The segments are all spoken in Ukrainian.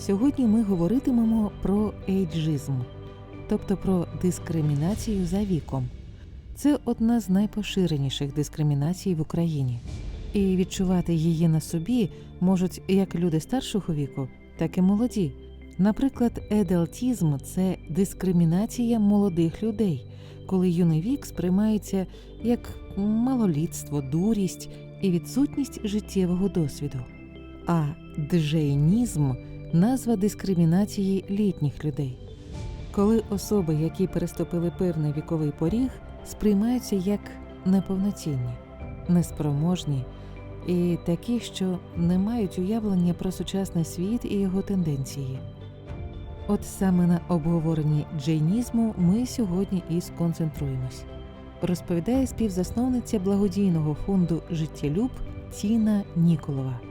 Сьогодні ми говоритимемо про ейджизм, тобто про дискримінацію за віком. Це одна з найпоширеніших дискримінацій в Україні і відчувати її на собі можуть як люди старшого віку, так і молоді. Наприклад, еделтізм це дискримінація молодих людей, коли юний вік сприймається як малолітство, дурість і відсутність життєвого досвіду. А джейнізм назва дискримінації літніх людей, коли особи, які переступили певний віковий поріг, сприймаються як неповноцінні, неспроможні і такі, що не мають уявлення про сучасний світ і його тенденції. От саме на обговоренні джейнізму ми сьогодні і сконцентруємось. Розповідає співзасновниця благодійного фонду Життєлюб Тіна Ніколова.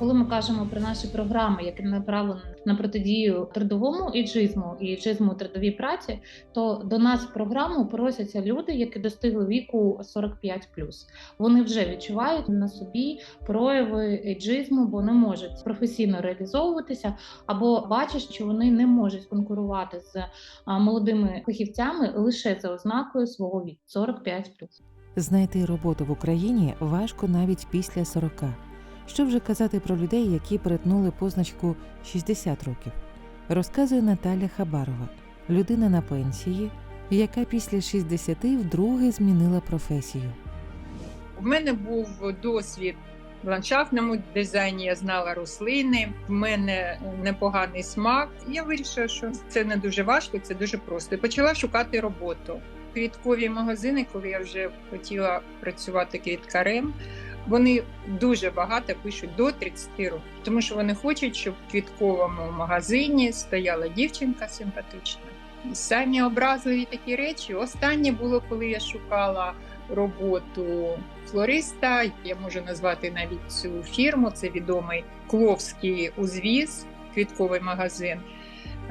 Коли ми кажемо про наші програми, які направлені на протидію трудовому іджизму і іджизму трудовій праці, то до нас в програму просяться люди, які достигли віку 45+. Вони вже відчувають на собі прояви іджизму, бо не можуть професійно реалізовуватися, або бачать, що вони не можуть конкурувати з молодими фахівцями лише за ознакою свого віку 45+. Знайти роботу в Україні важко навіть після 40. Що вже казати про людей, які перетнули позначку 60 років, розказує Наталя Хабарова, людина на пенсії, яка після 60 вдруге змінила професію. У мене був досвід в ландшафтному дизайні. Я знала рослини. В мене непоганий смак. Я вирішила, що це не дуже важко, це дуже просто. І почала шукати роботу. Квіткові магазини, коли я вже хотіла працювати квіткарем. Вони дуже багато пишуть до 30 років, тому що вони хочуть, щоб в квітковому магазині стояла дівчинка симпатична. Самі образливі такі речі. Останнє було, коли я шукала роботу флориста. Я можу назвати навіть цю фірму. Це відомий Кловський узвіз, квітковий магазин.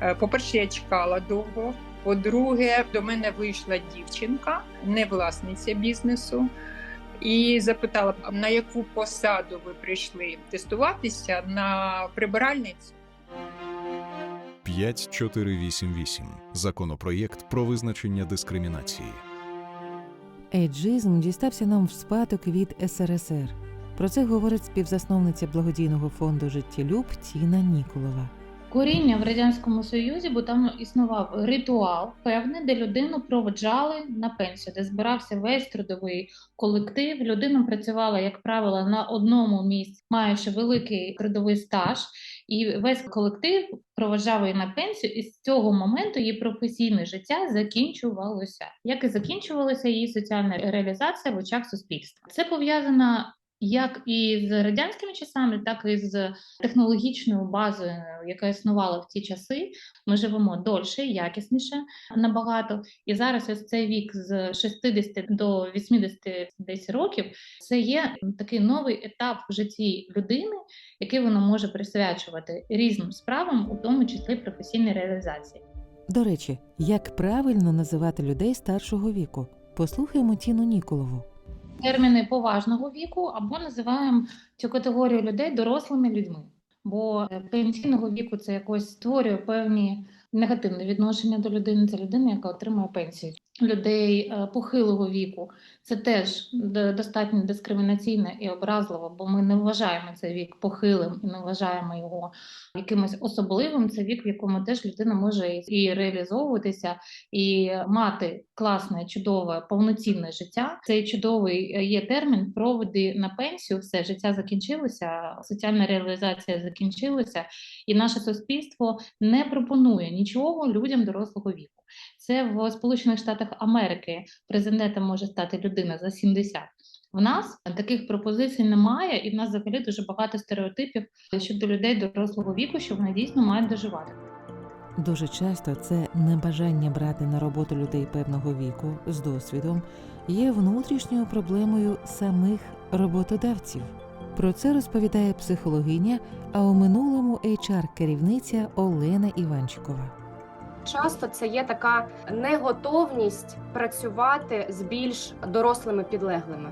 Е, По-перше, я чекала довго. По-друге, до мене вийшла дівчинка, не власниця бізнесу, і запитала, «А на яку посаду ви прийшли тестуватися на прибиральницю. 5488. Законопроєкт про визначення дискримінації. Ейджизм дістався нам в спадок від СРСР. Про це говорить співзасновниця благодійного фонду Життєлюб Тіна Ніколова. Коріння в радянському союзі, бо там існував ритуал певний, де людину проводжали на пенсію, де збирався весь трудовий колектив. Людина працювала, як правило, на одному місці, маючи великий трудовий стаж, і весь колектив проводжав її на пенсію. І з цього моменту її професійне життя закінчувалося, як і закінчувалася її соціальна реалізація в очах суспільства. Це пов'язано як і з радянськими часами, так і з технологічною базою, яка існувала в ті часи. Ми живемо дольше, якісніше набагато. І зараз ось цей вік з 60 до 80 десь років це є такий новий етап в житті людини, який вона може присвячувати різним справам, у тому числі професійній реалізації. До речі, як правильно називати людей старшого віку? Послухаймо Тіну Ніколову. Терміни поважного віку, або називаємо цю категорію людей дорослими людьми. Бо е, пенсійного віку це якось створює певні негативне відношення до людини. Це людина, яка отримує пенсію. Людей е, похилого віку це теж достатньо дискримінаційне і образливо, бо ми не вважаємо цей вік похилим і не вважаємо його якимось особливим. Це вік, в якому теж людина може і- реалізовуватися, і мати класне, чудове, повноцінне життя. Цей чудовий е, є термін проводи на пенсію. Все життя закінчилося, соціальна реалізація закінчилася, і наше суспільство не пропонує нічого людям дорослого віку. Це в Сполучених Штатах Америки президентом може стати людина за 70. В нас таких пропозицій немає, і в нас взагалі дуже багато стереотипів щодо людей дорослого віку, що вони дійсно мають доживати. Дуже часто це небажання брати на роботу людей певного віку з досвідом є внутрішньою проблемою самих роботодавців. Про це розповідає психологиня, а у минулому HR-керівниця Олена Іванчикова. Часто це є така неготовність працювати з більш дорослими підлеглими.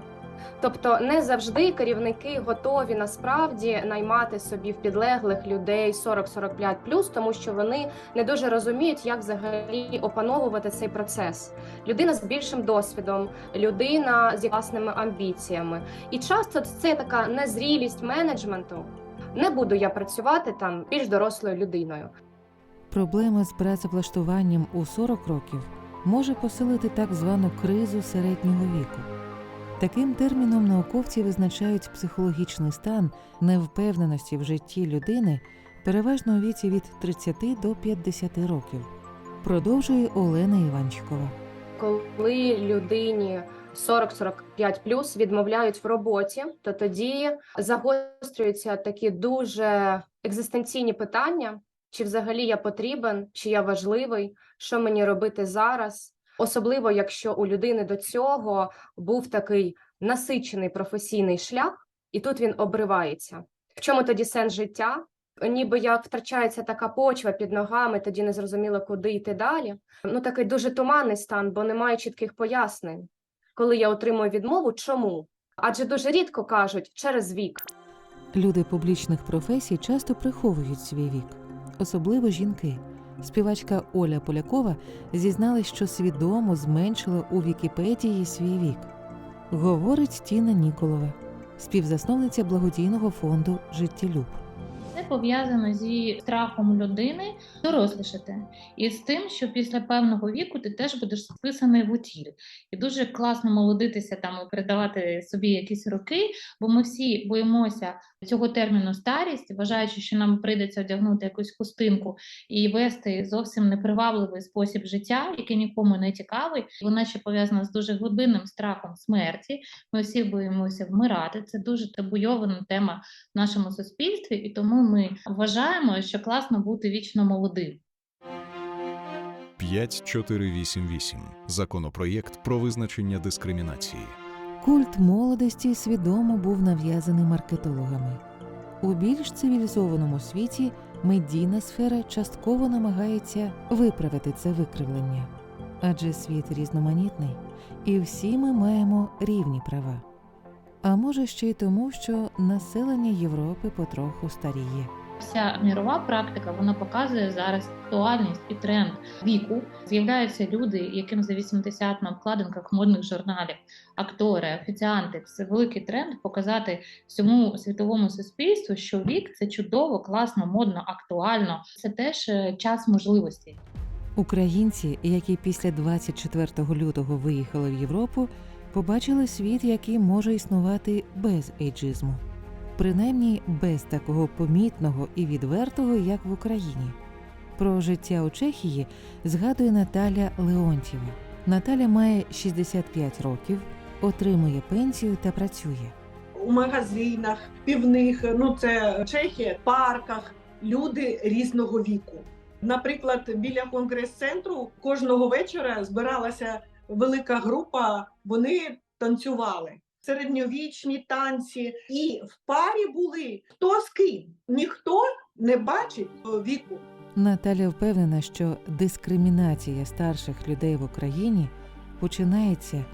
Тобто не завжди керівники готові насправді наймати собі в підлеглих людей 40-45+, тому що вони не дуже розуміють, як взагалі опановувати цей процес. Людина з більшим досвідом, людина з власними амбіціями. І часто це така незрілість менеджменту. Не буду я працювати там більш дорослою людиною. Проблема з працевлаштуванням у 40 років може посилити так звану кризу середнього віку. Таким терміном науковці визначають психологічний стан невпевненості в житті людини переважно у віці від 30 до 50 років. Продовжує Олена Іванчикова. коли людині 40-45 плюс відмовляють в роботі, то тоді загострюються такі дуже екзистенційні питання: чи взагалі я потрібен, чи я важливий, що мені робити зараз, особливо якщо у людини до цього був такий насичений професійний шлях, і тут він обривається. В чому тоді сенс життя? Ніби як втрачається така почва під ногами, тоді не зрозуміло, куди йти далі. Ну такий дуже туманний стан, бо немає чітких пояснень. Коли я отримую відмову, чому? Адже дуже рідко кажуть через вік. Люди публічних професій часто приховують свій вік, особливо жінки. Співачка Оля Полякова зізналась, що свідомо зменшила у Вікіпедії свій вік. Говорить Тіна Ніколова, співзасновниця благодійного фонду Життєлюб. Пов'язано зі страхом людини дорослішати і з тим, що після певного віку ти теж будеш списаний в утіль. І дуже класно молодитися там і передавати собі якісь роки, бо ми всі боїмося цього терміну старість, вважаючи, що нам прийдеться одягнути якусь хустинку і вести зовсім непривабливий спосіб життя, який нікому не цікавий. Вона ще пов'язана з дуже глибинним страхом смерті. Ми всі боїмося вмирати. Це дуже табуйована тема в нашому суспільстві, і тому ми вважаємо, що класно бути вічно молодим. 5488. Законопроєкт про визначення дискримінації. Культ молодості свідомо був нав'язаний маркетологами. У більш цивілізованому світі медійна сфера частково намагається виправити це викривлення, адже світ різноманітний, і всі ми маємо рівні права. А може ще й тому, що населення Європи потроху старіє. Вся мірова практика вона показує зараз актуальність і тренд віку. З'являються люди, яким за 80 на обкладинках модних журналів, актори, офіціанти. Це великий тренд показати всьому світовому суспільству, що вік це чудово, класно, модно, актуально. Це теж е, час можливостей. Українці, які після 24 лютого виїхали в Європу, побачили світ, який може існувати без ейджизму, принаймні без такого помітного і відвертого, як в Україні. Про життя у Чехії згадує Наталя Леонтьєва. Наталя має 65 років, отримує пенсію та працює. у магазинах, півних, ну це Чехія, парках, люди різного віку. Наприклад, біля конгрес-центру кожного вечора збиралася велика група, вони танцювали. Середньовічні танці, і в парі були хто з ким. Ніхто не бачить віку. Наталя впевнена, що дискримінація старших людей в Україні починається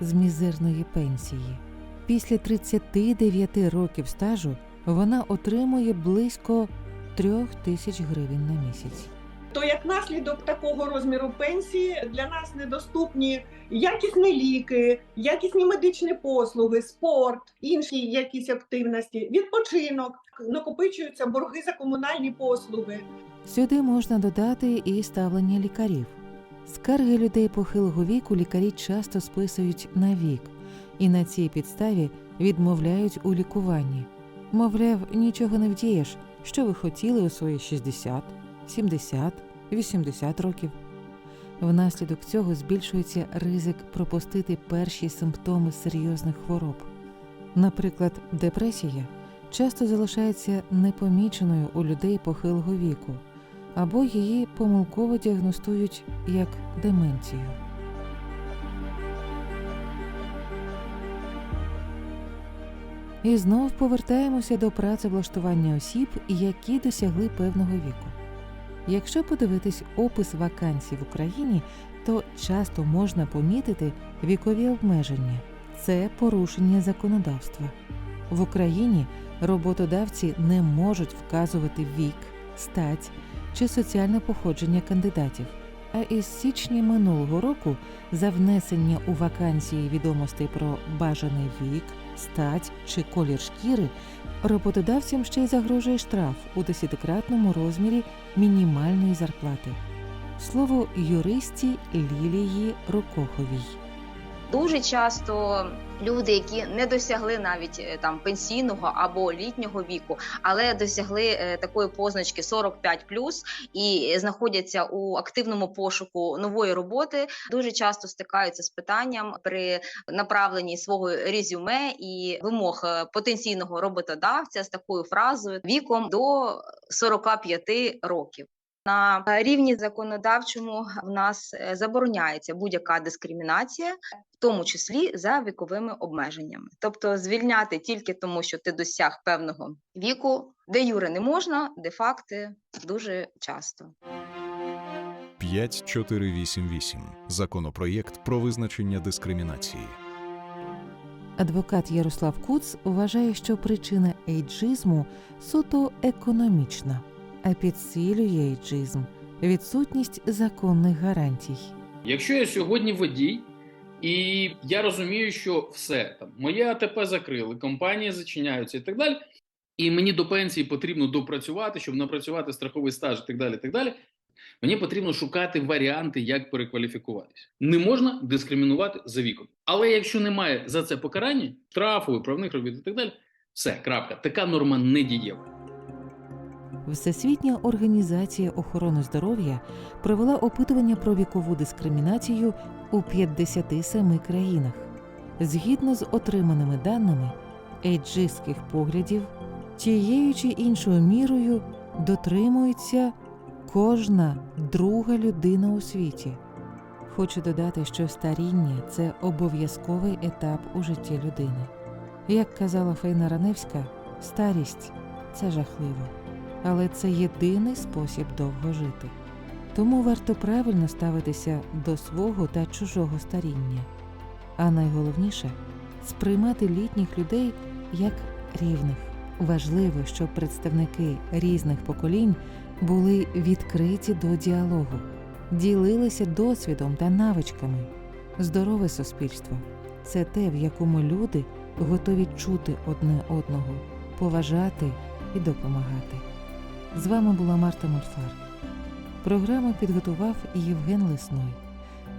з мізерної пенсії. Після 39 років стажу вона отримує близько трьох тисяч гривень на місяць. То як наслідок такого розміру пенсії для нас недоступні якісні ліки, якісні медичні послуги, спорт, інші якісь активності, відпочинок, накопичуються борги за комунальні послуги. Сюди можна додати і ставлення лікарів. Скарги людей похилого віку лікарі часто списують на вік, і на цій підставі відмовляють у лікуванні. Мовляв, нічого не вдієш, що ви хотіли у свої 60, 70, 80 років. Внаслідок цього збільшується ризик пропустити перші симптоми серйозних хвороб. Наприклад, депресія часто залишається непоміченою у людей похилого віку, або її помилково діагностують як деменцію. І знов повертаємося до працевлаштування осіб, які досягли певного віку. Якщо подивитись опис вакансій в Україні, то часто можна помітити вікові обмеження це порушення законодавства. В Україні роботодавці не можуть вказувати вік, стать чи соціальне походження кандидатів. А із січня минулого року за внесення у вакансії відомостей про бажаний вік, стать чи колір шкіри роботодавцям ще й загрожує штраф у десятикратному розмірі мінімальної зарплати. Слово юристі Лілії Рокоховій. Дуже часто люди, які не досягли навіть е, там пенсійного або літнього віку, але досягли е, такої позначки 45 і знаходяться у активному пошуку нової роботи, дуже часто стикаються з питанням при направленні свого резюме і вимог е, потенційного роботодавця з такою фразою віком до 45 років. На рівні законодавчому в нас е, забороняється будь-яка дискримінація, в тому числі за віковими обмеженнями. Тобто звільняти тільки тому, що ти досяг певного віку, де юре не можна, де факти дуже часто. 5488. Законопроєкт про визначення дискримінації. Адвокат Ярослав Куц вважає, що причина ейджизму суто економічна, а підсилює ейджизм відсутність законних гарантій. Якщо я сьогодні водій, і я розумію, що все там моє АТП закрили, компанії зачиняються і так далі. І мені до пенсії потрібно допрацювати, щоб напрацювати страховий стаж і так далі. так далі. Мені потрібно шукати варіанти, як перекваліфікуватися. Не можна дискримінувати за віком. Але якщо немає за це покарання, штрафу, виправних робіт і так далі, все, крапка. Така норма не дієва. Всесвітня організація охорони здоров'я провела опитування про вікову дискримінацію у 57 країнах. Згідно з отриманими даними, ейджистських поглядів тією чи іншою мірою дотримується кожна друга людина у світі. Хочу додати, що старіння це обов'язковий етап у житті людини. Як казала Фейна Раневська, старість це жахливо але це єдиний спосіб довго жити. Тому варто правильно ставитися до свого та чужого старіння. А найголовніше сприймати літніх людей як рівних. Важливо, щоб представники різних поколінь були відкриті до діалогу, ділилися досвідом та навичками. Здорове суспільство це те, в якому люди готові чути одне одного, поважати і допомагати. З вами була Марта Мульфар. Програму підготував Євген Лесной.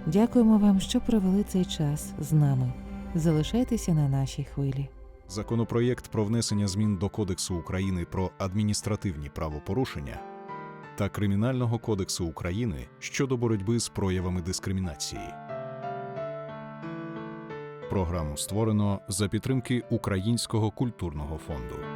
Дякуємо вам, що провели цей час з нами. Залишайтеся на нашій хвилі. Законопроєкт про внесення змін до Кодексу України про адміністративні правопорушення та Кримінального кодексу України щодо боротьби з проявами дискримінації. Програму створено за підтримки Українського культурного фонду.